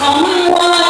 红花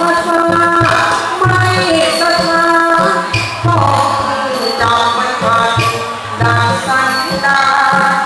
ดังสันดา